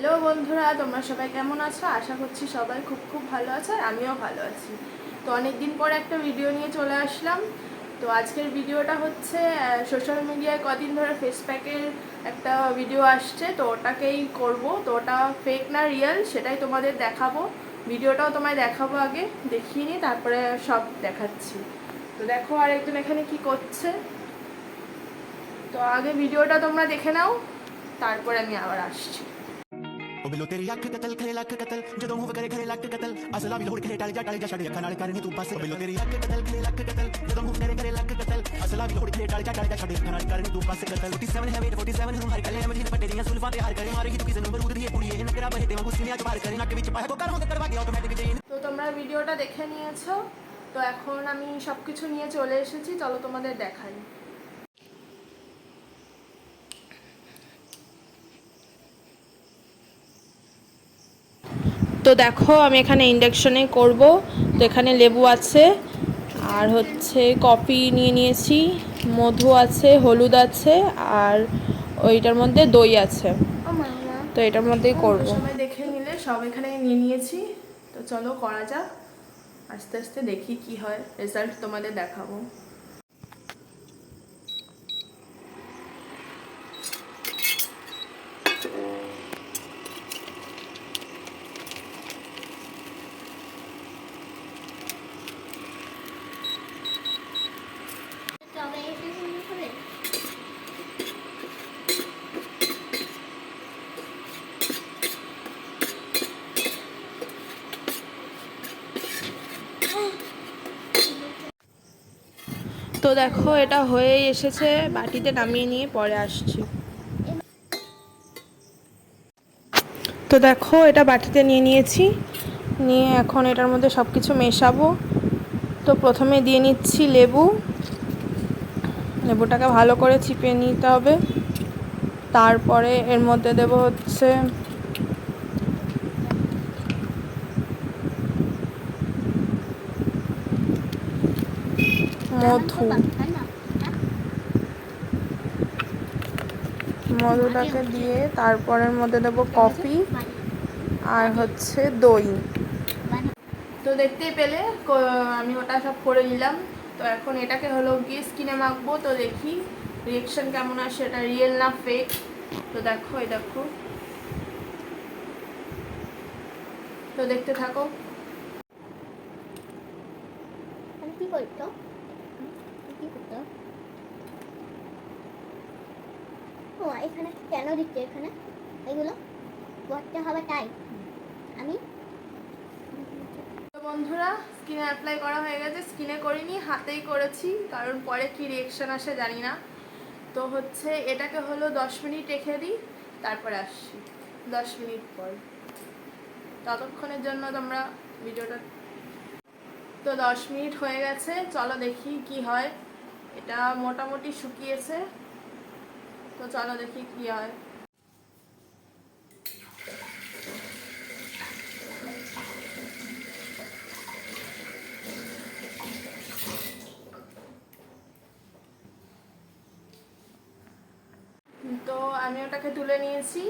Hello বন্ধুরা, তোমরা সবাই কেমন আছো? আশা করছি সবাই খুব খুব ভালো আছে আর আমিও ভালো আছি। তো অনেক দিন পরে একটা ভিডিও নিয়ে চলে আসলাম। তো আজকের ভিডিওটা হচ্ছে সোশ্যাল মিডিয়ায় কদিন ধরে ফেস প্যাকের একটা ভিডিও আসছে। তো ওটাকেই করব। তো ওটা ফেক না রিয়েল সেটাই তোমাদের দেখাবো। ভিডিওটাও তোমায় দেখাবো আগে। দেখিয়ে নিই, তারপরে সব দেখাচ্ছি। তো দেখো আর একজন এখানে কি করছে। তো আগে ভিডিওটা তোমরা দেখে নাও, তারপরে আমি আবার আসছি। ਉਹ ਬਿਲੋ ਤੇਰੀ ਅੱਖ ਕਤਲ ਖਰੇ ਲੱਖ ਕਤਲ ਜਦੋਂ ਮੂੰਹ ਕਰੇ ਖਰੇ ਲੱਖ ਕਤਲ ਅਸਲਾ ਵੀ ਲੋੜ ਖਰੇ ਟਲ ਜਾ ਟਲ ਜਾ ਛੱਡ ਅੱਖਾਂ ਨਾਲ ਕਰਨੀ ਤੂੰ ਬਸ ਬਿਲੋ ਤੇਰੀ ਅੱਖ ਕਤਲ ਖਰੇ ਲੱਖ ਕਤਲ ਜਦੋਂ ਮੂੰਹ ਕਰੇ ਖਰੇ ਲੱਖ ਕਤਲ ਅਸਲਾ ਵੀ ਲੋੜ ਖਰੇ ਟਲ ਜਾ ਟਲ ਜਾ ਛੱਡ ਅੱਖਾਂ ਨਾਲ ਕਰਨੀ ਤੂੰ ਬਸ ਕਤਲ 47 ਹੈ ਵੇਟ 47 ਨੂੰ ਹਰ ਕਲੇ ਮਜੀਦ ਪੱਟੇ ਦੀਆਂ ਸੁਲਫਾਂ ਤੇ ਹਰ ਕਰੇ ਮਾਰੇਗੀ ਤੂੰ ਕਿਸੇ ਨੂੰ ਬਰੂਦ ਦੀ ਕੁੜੀ ਇਹ ਨਕਰਾ ਬਹੇ ਤੇ ਵਾਂਗੂ ਸੀਨੇ ਅੱਜ ਬਾਹਰ ਕਰੇ ਨੱਕ ਵਿੱਚ ਪਾਏ ਕੋ ਕਰ ਹੁੰਦਾ ਕਰਵਾ ਕੇ ਆਟੋਮੈਟਿਕ ਜੇਨ তো তোমরা ভিডিওটা দেখে নিয়েছো তো এখন আমি সব কিছু নিয়ে চলে এসেছি চলো তোমাদের দেখাই তো দেখো আমি এখানে ইন্ডাকশনে করব। তো এখানে লেবু আছে আর হচ্ছে কফি নিয়ে নিয়েছি মধু আছে হলুদ আছে আর ওইটার মধ্যে দই আছে। তো এটার মধ্যেই করব। সময় দেখে নিলে সব এখানে নিয়ে নিয়েছি। তো চলো করা যাক আস্তে আস্তে দেখি কি হয়। রেজাল্ট তোমাদের দেখাবো তবে এটা শুরু করে তো দেখো, এটা হয়েই এসেছে। বাটিতে নামিয়ে নিয়ে পরে আসছি। তো দেখো, এটা বাটিতে নিয়ে নিয়েছি। নিয়ে এখন এটার মধ্যে সব কিছু মেশাবো। তো প্রথমে দিয়ে নিচ্ছি লেবু। লেবুটাকে ভালো করে চিপে নিতে হবে। তারপরে এর মধ্যে দেব হচ্ছে মধু। মধুটাকে দিয়ে তারপরের মধ্যে দেবো কফি আর হচ্ছে দই। তো দেখতেই পেলে আমি ওটা সব করে নিলাম। তো এখন এটাকে হলো গিয়ে স্কিনে মাখবো। তো দেখি রিয়েকশন কেমন আসে, এটা রিয়েল না ফেক তো দেখো, এই দেখো। তো দেখতে থাকো। কি করতো করতো ও, এখানে কেন দিচ্ছে এখানে? এগুলো? করতে হবে তাই আমি? বন্ধুরা স্কিনে অ্যাপ্লাই করা হয়ে গেছে। স্কিনে করিনি, হাতেই করেছি। কারণ পরে কি রিয়েকশন আসে জানি না। তো হচ্ছে, এটাকে হলো দশ মিনিট রেখে দিই, তারপরে আসছি। দশ মিনিট পর। ততক্ষণের জন্য তোমরা ভিডিওটা তো দশ মিনিট হয়ে গেছে। চলো দেখি কি হয়। এটা মোটামুটি শুকিয়েছে। তো চলো দেখি কি হয়। তো আমি ওটাকে তুলে নিয়েছি।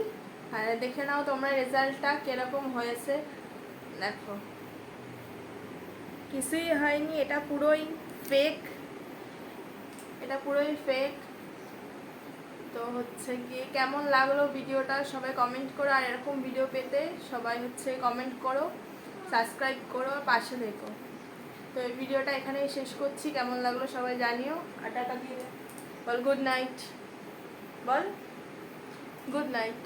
আর দেখে নাও তোমরা রেজাল্টটা কীরকম হয়েছে। দেখো। কিছুই হয়নি, এটা পুরোই ফেক এটা পুরোই ফেক তো হচ্ছে গিয়ে কেমন লাগল ভিডিওটা সবাই কমেন্ট করো আর এরকম ভিডিও পেতে সবাই হচ্ছে কমেন্ট করো সাবস্ক্রাইব করো আর পাশে দেখো তো এই ভিডিওটা এখানেই শেষ করছি। কেমন লাগল সবাই জানিও। আটাটা দিয়ে বল গুড নাইট বল গুড নাইট